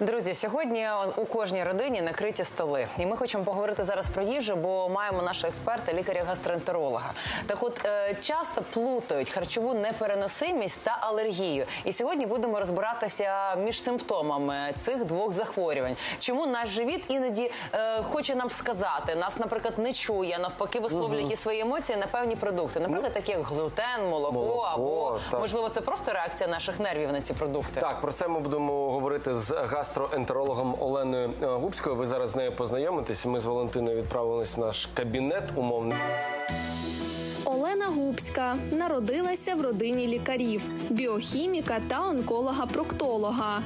Друзі, сьогодні у кожній родині накриті столи, і ми хочемо поговорити зараз про їжу, бо маємо нашого експерта, лікаря-гастроентеролога. Так, от е, часто плутають харчову непереносимість та алергію. І сьогодні будемо розбиратися між симптомами цих двох захворювань. Чому наш живіт іноді е, хоче нам сказати, нас, наприклад, не чує, навпаки, висловлює якісь свої емоції на певні продукти, наприклад, такі як глютен, молоко, Молоко, або так. можливо це просто реакція наших нервів на ці продукти. Так, про це ми будемо говорити з гастроентерологом Оленою е, Губською. Ви зараз з нею познайомитесь. Ми з Валентиною відправились в наш кабінет умовний. Олена Губська народилася в родині лікарів, біохіміка та онколога-проктолога.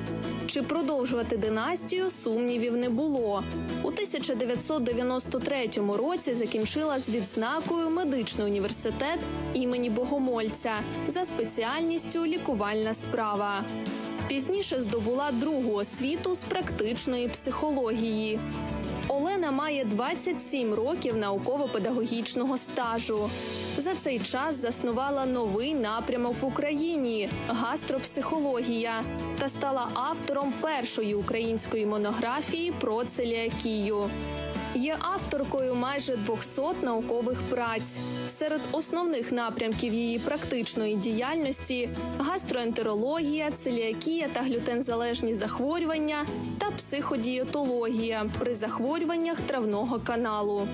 Чи продовжувати династію сумнівів не було. У 1993 році закінчила з відзнакою медичний університет імені Богомольця за спеціальністю лікувальна справа. Пізніше здобула другу освіту з практичної психології. Олена має 27 років науково-педагогічного стажу. За цей час заснувала новий напрямок в Україні гастропсихологія та стала автором першої української монографії про целіакію. Є авторкою майже 200 наукових праць. Серед основних напрямків її практичної діяльності гастроентерологія, целіакія та глютензалежні захворювання та психодієтологія при захворюваннях травного каналу.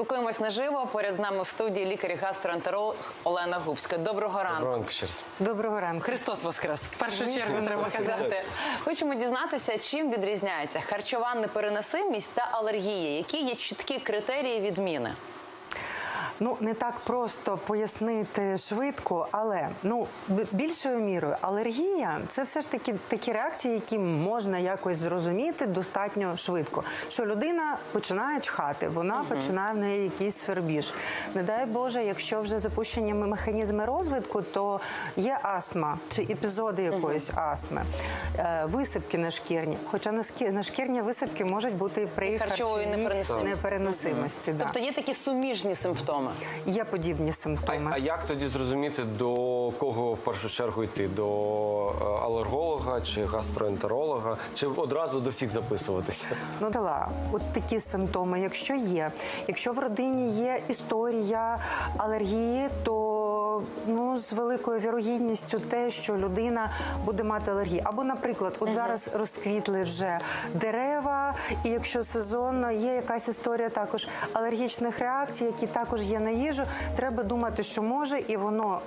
Спілкуємось наживо. Поряд з нами в студії лікар-гастроентеролог Олена Губська. Доброго ранку. Доброго ранку ще раз. Доброго ранку. Христос Воскрес. В першу Звісно, чергу треба казати. Хочемо дізнатися, чим відрізняється харчова непереносимість та алергія. Які є чіткі критерії відміни? Ну не так просто пояснити швидко, але ну більшою мірою алергія це все ж таки такі реакції, які можна якось зрозуміти достатньо швидко. Що людина починає чхати, вона починає в неї якийсь свербіж. Не дай Боже, якщо вже запущені механізми розвитку, то є астма чи епізоди якоїсь астми, е, висипки нашкірні. Хоча наскі- нашкірні висипки можуть бути при харчової непереносимості. непереносимості. да. Тобто є такі суміжні симптоми. Є подібні симптоми. а як тоді зрозуміти, до кого в першу чергу йти? До е, алерголога чи гастроентеролога? Чи одразу до всіх записуватися? Ну дала от такі симптоми. Якщо є, якщо в родині є історія алергії, то ну з великою вірогідністю те, що людина буде мати алергію. Або, наприклад, от зараз розквітли вже дерева, і якщо сезонно є якась історія також алергічних реакцій, які також є на їжу, треба думати, що може і воно.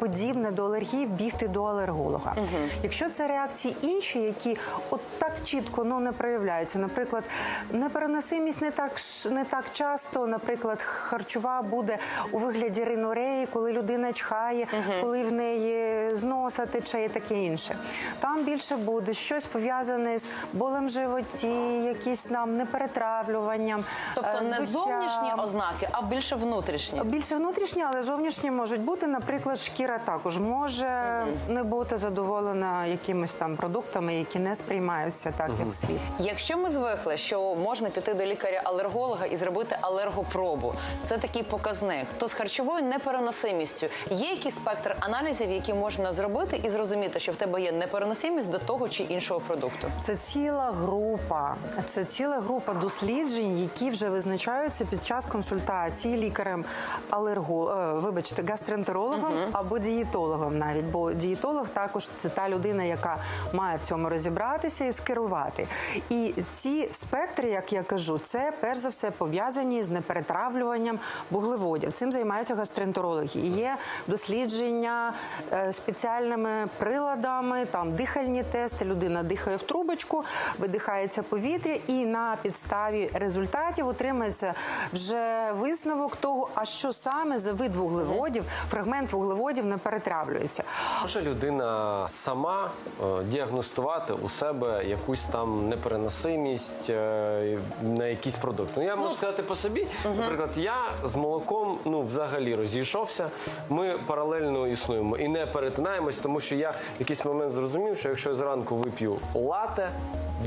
Подібне до алергії бігти до алерголога. Якщо це реакції інші, які от так чітко ну не проявляються, наприклад, непереносимість не так не так часто, наприклад, харчова буде у вигляді ринореї, коли людина чхає, коли в неї з носа тече і таке інше. Там більше буде щось пов'язане з болем в животі, якісь там неперетравлюванням. Тобто е, не зовнішні ознаки, а більше внутрішні. Більше внутрішні, але зовнішні можуть бути. Наприклад, шкіра також може не бути задоволена якимись там продуктами, які не сприймаються так, як слід. Якщо ми звикли, що можна піти до лікаря-алерголога і зробити алергопробу, це такий показник. То з харчовою непереносимістю є якийсь спектр аналізів, які можна зробити, і зрозуміти, що в тебе є непереносимість до того чи іншого продукту. Це ціла група, це ціла група досліджень, які вже визначаються під час консультації лікарем алерго, е, вибачте, гастроентерологом або дієтологом, навіть бо дієтолог також це та людина, яка має в цьому розібратися і скерувати. І ці спектри, як я кажу, це перш за все пов'язані з неперетравлюванням вуглеводів. Цим займаються гастроентерологи. І є дослідження е, спеціальними приладами, там дихальні тести. Людина дихає в трубочку, видихається повітря, і на підставі результатів отримається вже висновок того, а що саме за вид вуглеводів, фрагмент вуглеводів не перетравлюється. Може людина сама е, діагностувати у себе якусь там непереносимість е, на якісь продукти? Ну я можу сказати по собі. Наприклад, я з молоком ну взагалі розійшовся. Ми паралельно існуємо і не перетинаємось, тому що я в якийсь момент зрозумів, що якщо я зранку вип'ю лате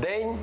день,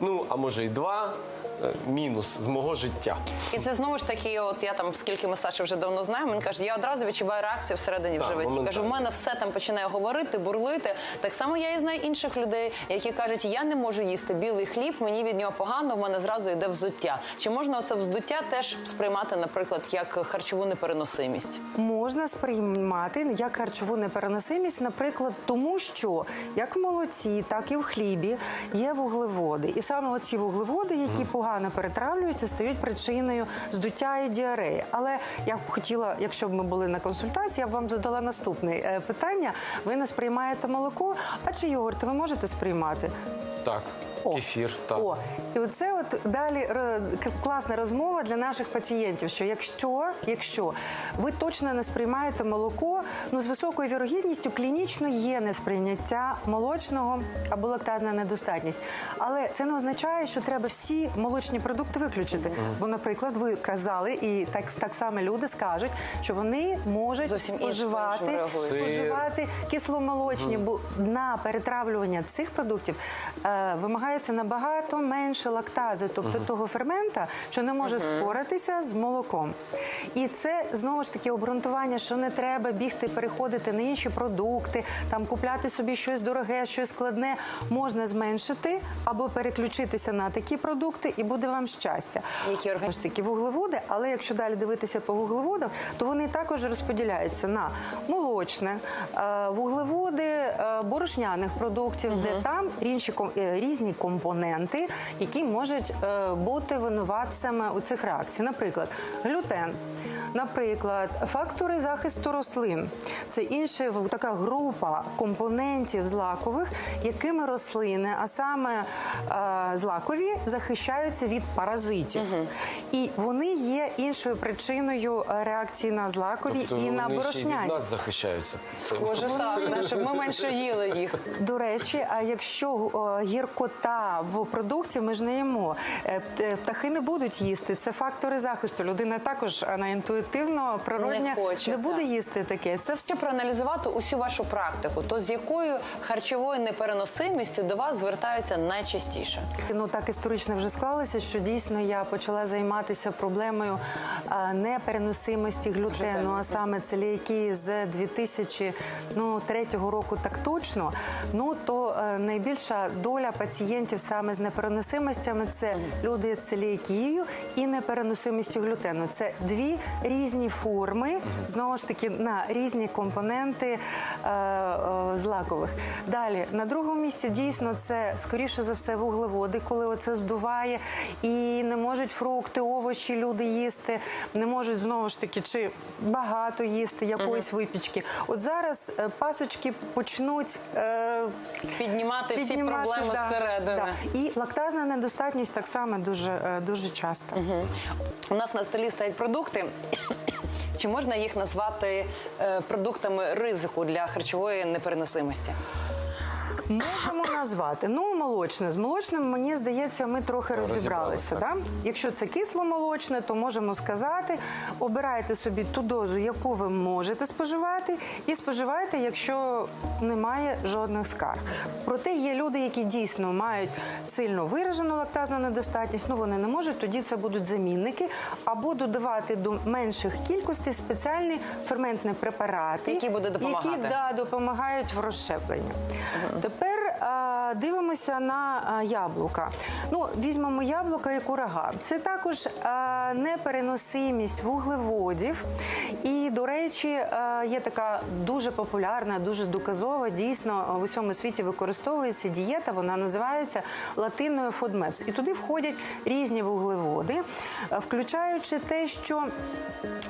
ну а може й два. Е, мінус з мого життя. І це знову ж таки, от я там, скільки ми з Сашою вже давно знаємо, він каже, я одразу відчуваю реакцію всередині в животі. Кажу, в мене все там починає говорити, бурлити. Так само я і знаю інших людей, які кажуть, я не можу їсти білий хліб, мені від нього погано, в мене зразу йде взуття. Чи можна це вздуття теж сприймати, наприклад, як харчову непереносимість? Можна сприймати як харчову непереносимість, наприклад, тому що як в молоці, так і в хлібі є вуглеводи. І саме оці вуглеводи, які погано перетравлюються, стають причиною здуття і діареї. Але я б хотіла, якщо б ми були на консультації, я б вам задала наступне е, питання. Ви не сприймаєте молоко, а чи йогурт ви можете сприймати? Так, О. кефір, так. О, і оце от далі класна розмова для наших пацієнтів. Що якщо, якщо ви точно не сприймаєте молоко, ну з високою вірогідністю клінічно є несприйняття молочного або лактазна недостатність. Але це не означає, що треба всі молочні продукти виключити. Бо, наприклад, ви казали, і так, так само люди скажуть, що вони можуть Зовсім споживати, споживати кисломолочні, бо на перетравлювання цих продуктів е, вимагається набагато менше лактази, тобто того фермента, що не може споратися з молоком. І це знову ж таки обґрунтування, що не треба бігти, переходити на інші продукти, там купляти собі щось дороге, щось складне. Можна зменшити або переключитися на такі продукти, і буде вам щастя. Які органі- Знову вуглеводи, але якщо далі дивитися по вуглеводах, то вони також розподіляються на молочне, е, вуглеводи борошняних продуктів, де там інші е, різні компоненти, які можуть е, бути винуватцями у цих реакцій. Наприклад, глютен. Наприклад, фактори захисту рослин це інша в- така група компонентів злакових, якими рослини, а саме е, злакові, захищаються від паразитів. І вони є іншою причиною е, реакції на злакові Тобто і на вони ще й від нас захищаються. Схоже, так, да, щоб ми менше їли їх. До речі, а якщо е, гіркота в продукті, ми ж не їмо. Птахи не будуть їсти. Це фактори захисту. Людина також вона інтуїтивно, природня Не хоче, буде так. їсти таке. Це все проаналізувати усю вашу практику, то з якою харчовою непереносимістю до вас звертаються найчастіше? Ну так історично вже склалося, що дійсно я почала займатися проблемою непереносимості глютену, а саме целіакії з 2003 року, так точно. Ну то найбільша доля пацієнтів саме з непереносимостями це люди з целіакією і непереносимістю глютену. Це дві різні форми, знову ж таки на різні компоненти е, е, злакових. Далі на другому місці дійсно це скоріше за все вуглеводи, коли оце здуває і не можуть фрукти, овочі люди їсти, не можуть знову ж таки чи багато їсти якоїсь випічки. От зараз е, пасочки почнуть. Е, Піднімати, всі проблеми да, зсередини. да. І лактазна недостатність так само дуже, е, дуже часто. У нас на столі стоять продукти. Чи можна їх назвати продуктами ризику для харчової непереносимості? Можемо назвати. Ну, молочне. З молочним, мені здається, ми трохи розібралися. розібралися, Да? Якщо це кисломолочне, то можемо сказати: обирайте собі ту дозу, яку ви можете споживати, і споживайте, якщо немає жодних скарг. Проте є люди, які дійсно мають сильно виражену лактазну недостатність, ну вони не можуть, тоді це будуть замінники, або додавати до менших кількостей спеціальні ферментні препарати, Які будуть допомагати. які, да, допомагають в розщепленні. Тепер а, дивимося на яблука. Ну, візьмемо яблука і курага. Це також непереносимість вуглеводів. І, до речі, є така дуже популярна, дуже доказова. Дійсно, в усьому світі використовується дієта. Вона називається латиною FODMAPS. І туди входять різні вуглеводи, включаючи те, що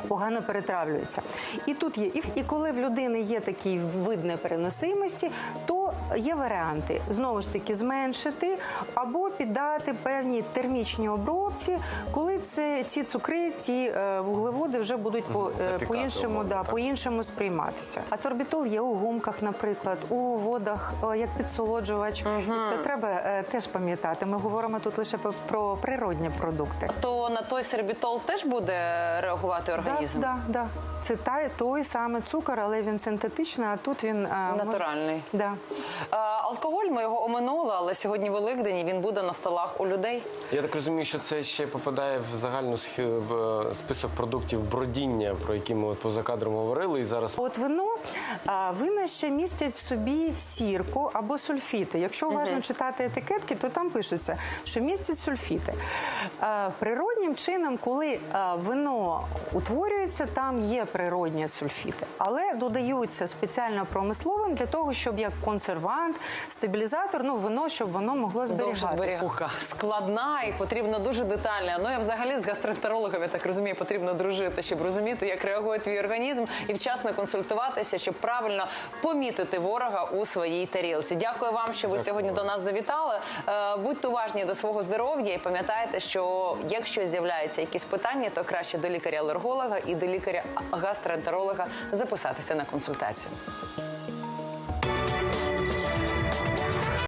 погано перетравлюється. І тут є, і коли в людини є такий вид непереносимості, то є варіанти знову ж таки зменшити або піддати певній термічній обробці, коли це ці цукри, ті е, вуглеводи вже будуть по, е, по-іншому, да, так. по-іншому сприйматися. Асорбітол є у гумках, наприклад, у водах е, як підсолоджувач. І це треба теж пам'ятати. Ми говоримо тут лише про- природні продукти. То на той сербітол теж буде реагувати організм? Да, да, да. Це та, той саме цукор, але він синтетичний, а тут він а, Натуральний. Да. Е, Алкоголь ми його оминули, але сьогодні Великдень і він буде на столах у людей. Я так розумію, що це ще попадає в загальну е, список продуктів бродіння, про які ми от поза кадром говорили, і зараз От вино вина ще містять в собі сірку або сульфіти. Якщо уважно читати етикетки, то там пишеться, що містять сульфіти. Природнім чином, коли вино утворюється, там є природні сульфіти, але додаються спеціально промисловим для того, щоб як консервант, стабілізатор, ну вино, щоб воно могло зберігатися. зберігуха. Складна і потрібно дуже детальна. Ну я взагалі з гастроентерологом, я так розумію, потрібно дружити, щоб розуміти, як реагує твій організм, і вчасно консультуватися, щоб правильно помітити ворога у своїй тарілці. Дякую вам, що ви сьогодні до нас завітали. Е, Будьте уважні до свого здоров'я і пам'ятайте, що якщо з'являються якісь питання, то краще до лікаря-алерголога і до лікаря-гастроентеролога записатися на консультацію.